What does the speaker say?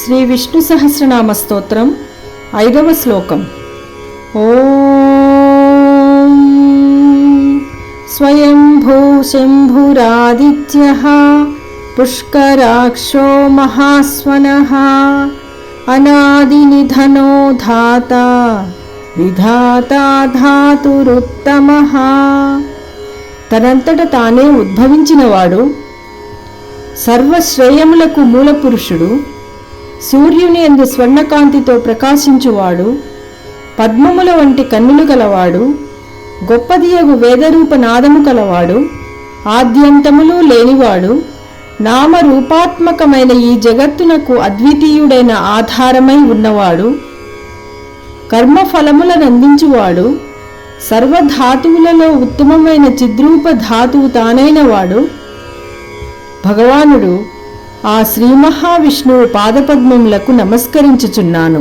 శ్రీ విష్ణు సహస్రనామ స్తోత్రం ఐదవ శ్లోకం. ఓం స్వయంభూ శంభురాదిత్య పుష్కరాక్షో మహాస్వనః అనాదినిధనో ధాత విధాతా ధాతురుత్తమ తనంతట తానే ఉద్భవించినవాడు సర్వశ్రేయములకు మూలపురుషుడు సూర్యుని ఎందు స్వర్ణకాంతితో ప్రకాశించువాడు పద్మముల వంటి కన్నులు గలవాడు గొప్పదియగు వేదరూప నాదము కలవాడు ఆద్యంతములు లేనివాడు నామరూపాత్మకమైన ఈ జగత్తునకు అద్వితీయుడైన ఆధారమై ఉన్నవాడు కర్మఫలములనందించువాడు సర్వధాతువులలో ఉత్తమమైన చిద్రూప ధాతువు తానైనవాడు భగవానుడు ఆ శ్రీ మహావిష్ణువు పాదపద్మములకు నమస్కరించుచున్నాను.